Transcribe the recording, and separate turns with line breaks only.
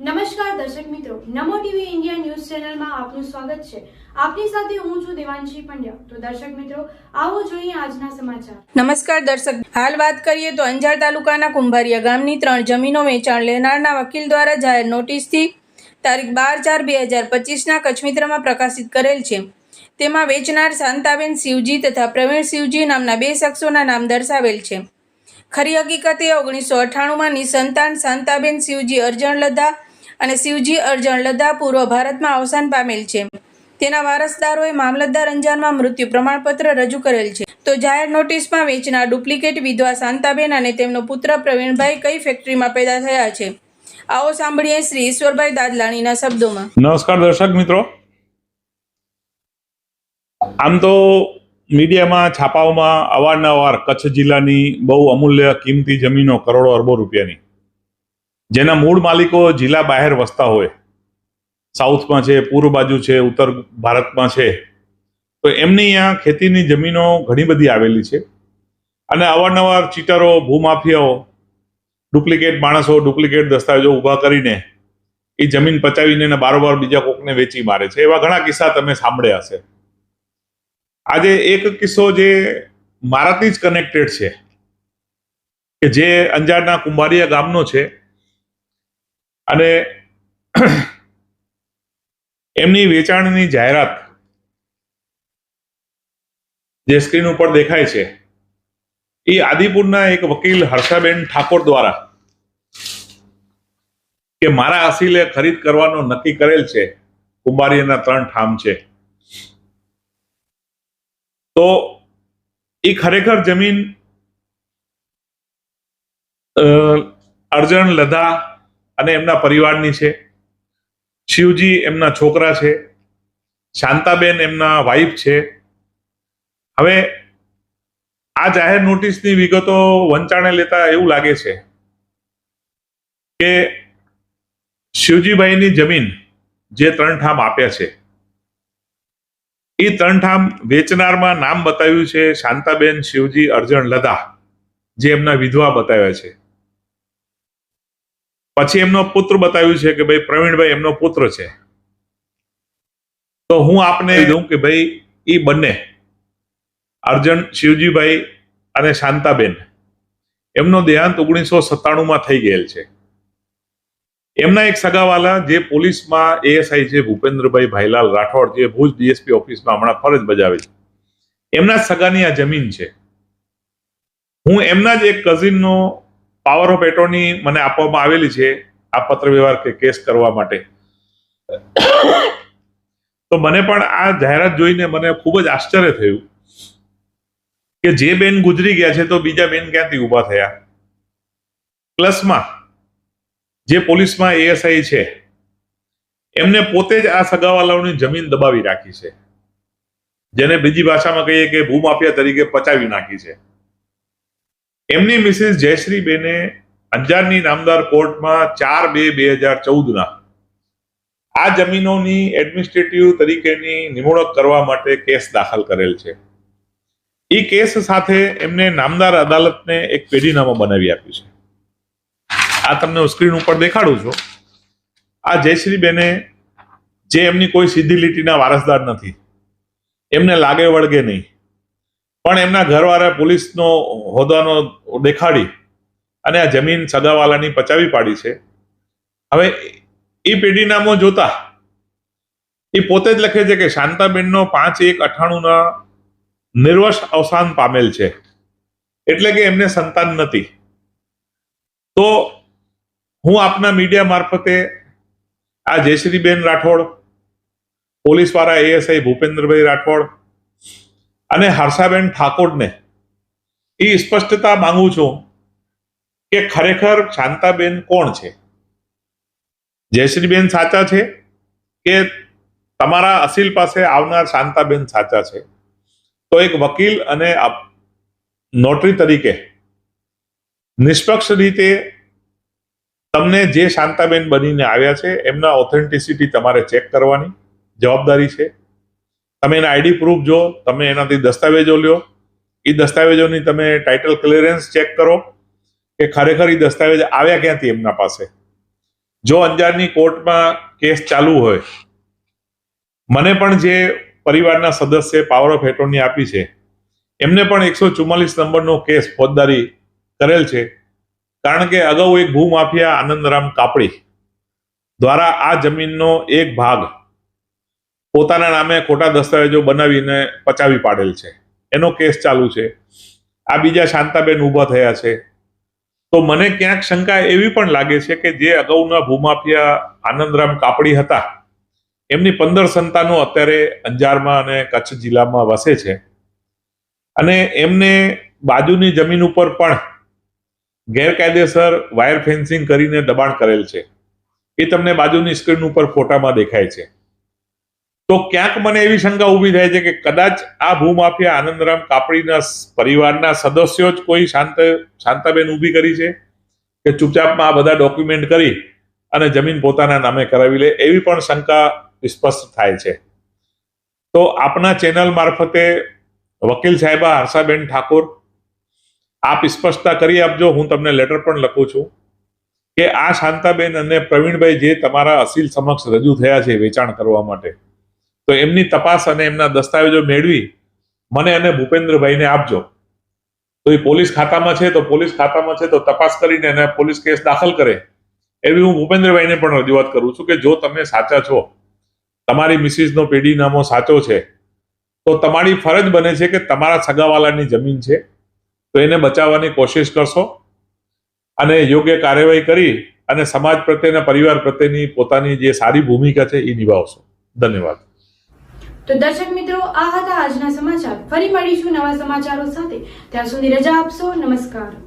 નમસ્કાર દર્શક મિત્રો, નમો ટીવી ઇન્ડિયા ન્યૂઝ ચેનલમાં આપનું સ્વાગત છે. આપની સાથે હું છું દેવાંશી પંડ્યા. તો દર્શક મિત્રો, આવો જોઈએ આજના સમાચાર.
નમસ્કાર દર્શક. હાલ વાત કરીએ તો અંજાર તાલુકાના કુંભારિયા ગામની ત્રણ જમીનો વેચાણ લેનારના વકીલ દ્વારા જાહેર નોટિસથી તારીખ બાર ચાર બે હજાર પચીસના કચ્છમિત્રમાં પ્રકાશિત કરેલ છે. તેમાં વેચનાર શાંતાબેન શિવજી તથા પ્રવીણ શિવજી નામના બે શખ્સોના નામ દર્શાવેલ છે. ખરી હકીકતે ઓગણીસો અઠ્ઠાણુંમાં નિસંતાન શાંતાબેન શિવજી અરજણ અને શિવજી અરજણ પૂર્વ ભારતમાં અવસાન પામેલ છે. તેના વારસદારોએ મામલતદાર અંજારમાં મૃત્યુ પ્રમાણપત્ર રજૂ કરેલ છે. તો જાહેર નોટિસમાં વેચનાર ડુપ્લિકેટ વિધવા શાંતાબેન અને તેમનો પુત્ર પ્રવીણભાઈ કઈ ફેક્ટરીમાં પેદા થયા છે? આવો સાંભળીએ શ્રી ઈશ્વરભાઈ દાદલાણીના શબ્દોમાં.
નમસ્કાર દર્શક મિત્રો. આમ તો મીડિયામાં છાપાઓમાં અવારનવાર કચ્છ જિલ્લાની બહુ અમૂલ્ય કિંમતી જમીનો કરોડો અરબો રૂપિયાની. જેના મૂળ માલિકો જિલ્લા બહાર વસતા હોય. સાઉથમાં છે, પૂર્વ બાજુ છે, ઉત્તર ભારતમાં છે. તો એમની અહીંયા ખેતીની જમીનો ઘણી બધી આવેલી છે. અને અવારનવાર ચીટરો, ભૂમાફિયાઓ, ડુપ્લિકેટ માણસો, ડુપ્લિકેટ દસ્તાવેજો ઊભા કરીને એ જમીન પચાવીને બારોબાર બીજા કોકને વેચી મારે છે. એવા ઘણા કિસ્સા તમે સાંભળ્યા હશે. આજે એક કિસ્સો જે મારાથી જ કનેક્ટેડ છે, કે જે અંજારના કુંભારિયા ગામનો છે, અને એમની વેચાણની જાહેરાત જે સ્ક્રીન ઉપર દેખાય છે, એ આદિપુરના એક વકીલ હર્ષાબેન ઠાકોર દ્વારા, કે મારા અસીલે ખરીદ કરવાનો નક્કી કરેલ છે, કુંભારીયાના ત્રણ ઠામ છે. તો એ ખરેખર જમીન અર્જણ, લધા અને એમના પરિવારની છે. શિવજી એમના છોકરા છે. શાંતાબેન એમના વાઈફ છે. હવે આ જાહેર નોટિસની વિગતો વંચાણે લેતા એવું લાગે છે કે શિવજીભાઈની જમીન જે ત્રણ ઠામ આપ્યા છે. એ ત્રણ ઠામ વેચનારમાં નામ બતાવ્યું છે શાંતાબેન શિવજી અર્જણ લદા, જે એમના વિધવા બતાવ્યા છે. પછી એમનો પુત્ર બતાવ્યું છે કે ભાઈ પ્રવીણભાઈ એમનો પુત્ર છે. તો હું આપને દઉં કે ભાઈ એ બંને, અર્જણ શિવજીભાઈ અને શાંતાબેન, એમનો દેહાંત ઓગણીસો સત્તાણુંમાં થઈ ગયેલ છે. એમના એક સગાવાલા જે પોલીસમાં એએસઆઈ છે, ભૂપેન્દ્રભાઈ ભાઈલાલ રાઠોડ જે ભુજ ડીએસપી ઓફિસમાં હમણાં ફરજ બજાવે છે. એમના સગાની આ જમીન છે. હું એમના જ એક કઝિનનો પાવર ઓફ એટોર્ની મને આપવામાં આવેલી છે આ પત્ર વ્યવહાર કે કેસ કરવા માટે. તો મને પણ આ જાહેરાત જોઈને મને ખૂબ જ આશ્ચર્ય થયું કે જે બેન ગુજરી ગયા છે તો બીજા બેન ક્યાંથી ઊભા થયા? પ્લસમાં જે પોલીસમાં એએસઆઈ છે, એમને પોતે જ આ સગાવાલાઓની જમીન દબાવી રાખી છે. જેને બીજી ભાષામાં કહીએ કે ભૂમાફિયા તરીકે પચાવી નાખી છે. એમની મિસિસ જયશ્રી બેને અંજારની નામદાર કોર્ટમાં ચાર બે બે હજાર ચૌદના આ જમીનોની એડમિનિસ્ટ્રેટિવ તરીકેની નિમણૂક કરવા માટે કેસ દાખલ કરેલ છે. એ કેસ સાથે એમને નામદાર અદાલતને એક પેઢીનામું બનાવી આપ્યું છે. આ તમને હું સ્ક્રીન ઉપર દેખાડું છું. આ જયશ્રી બેને જે એમની કોઈ સીધી લીટીના વારસદાર નથી. એમને લાગે વળગે નહીં. પણ એમના ઘરવાળા પોલીસનો હોદ્દાનો દેખાડી અને આ જમીન સગાવાલાની પચાવી પાડી છે. હવે એ પેઢીનામો જોતા એ પોતે જ લખે છે કે શાંતાબેનનો પાંચ એક અઠાણુંના નિર્વશ અવસાન પામેલ છે. એટલે કે એમને સંતાન નથી. તો હું આપના મીડિયા મારફતે આ જયશ્રીબેન રાઠોડ, પોલીસવાળા એએસઆઈ ભૂપેન્દ્રભાઈ રાઠોડ અને હર્ષાબેન ઠાકોરને એ સ્પષ્ટતા માંગુ છું કે ખરેખર શાંતાબેન કોણ છે? જયશ્રીબેન સાચા છે કે તમારા અસીલ પાસે આવનાર શાંતાબેન સાચા છે? તો એક વકીલ અને નોટરી તરીકે નિષ્પક્ષ રીતે તમને જે શાંતાબેન બનીને આવ્યા છે, એમના ઓથેન્ટિસિટી તમારે ચેક કરવાની જવાબદારી છે. તમે એના આઈડી પ્રૂફ જો, તમે એનાથી દસ્તાવેજો લ્યો. એ દસ્તાવેજોની તમે ટાઇટલ ક્લિયરન્સ ચેક કરો કે ખરેખર એ દસ્તાવેજ આવ્યા ક્યાંથી એમના પાસે. જો અંજારની કોર્ટમાં કેસ ચાલુ હોય, મને પણ જે પરિવારના સદસ્ય પાવર ઓફ એટોર્ની આપી છે, એમને પણ એકસો ચુમ્માલીસ નંબરનો કેસ ફોજદારી કરેલ છે. કારણ કે અગાઉ એક ભૂમાફિયા આનંદરામ કાપડી દ્વારા આ જમીનનો એક ભાગ પોતાના નામે ખોટા દસ્તાવેજો બનાવીને પચાવી પાડેલ છે. એનો કેસ ચાલુ છે. આ બીજા શાંતાબેન ઊભા થયા છે. તો મને ક્યાંક શંકા એવી પણ લાગે છે કે જે અગાઉના ભૂમાફિયા આનંદરામ કાપડી હતા, એમની પંદર સંતાનો અત્યારે અંજારમાં અને કચ્છ જિલ્લામાં વસે છે. અને એમને બાજુની જમીન ઉપર પણ ગેરકાયદેસર વાયર ફેન્સિંગ કરીને દબાણ કરેલ છે. એ તમને બાજુની સ્ક્રીન ઉપર ફોટામાં દેખાય છે. તો ક્યાંક મને એવી શંકા ઊભી થાય છે કે કદાચ આ ભૂમાફિયા આનંદરામ કાપડીના પરિવારના સદસ્યો જ કોઈ શાંત, શાંતાબેન ઊભી કરી છે? કે ચૂપચાપમાં આ બધા ડોક્યુમેન્ટ કરી અને જમીન પોતાના નામે કરાવી લે? એવી પણ શંકા સ્પષ્ટ થાય છે. તો આપના ચેનલ મારફતે વકીલ સાહેબા હર્ષાબેન ઠાકોર આપ સ્પષ્ટતા કરી આપજો. હું તમને લેટર પણ લખું છું કે આ શાંતાબેન અને પ્રવીણભાઈ જે તમારા અસીલ સમક્ષ રજૂ થયા છે વેચાણ કરવા માટે, તો એમની તપાસ અને એમના દસ્તાવેજો મેળવી મને અને ભૂપેન્દ્રભાઈને આપજો. તો એ પોલીસ ખાતામાં છે, તો પોલીસ ખાતામાં છે, તો તપાસ કરીને એને પોલીસ કેસ દાખલ કરે. એવી હું ભૂપેન્દ્રભાઈને પણ રજૂઆત કરું છું કે જો તમે સાચા છો, તમારી મિસિસનો પેઢીનામો સાચો છે, તો તમારી ફરજ બને છે કે તમારા સગાવાલાની જમીન છે તો એને બચાવવાની કોશિશ કરશો. અને યોગ્ય કાર્યવાહી કરી અને સમાજ પ્રત્યેના પરિવાર પ્રત્યેની પોતાની જે સારી ભૂમિકા છે એ નિભાવશો. ધન્યવાદ.
તો દર્શક મિત્રો, આ હતા આજના સમાચાર. ફરી મળીશું નવા સમાચારો સાથે. ત્યાં સુધી રજા આપશો. નમસ્કાર.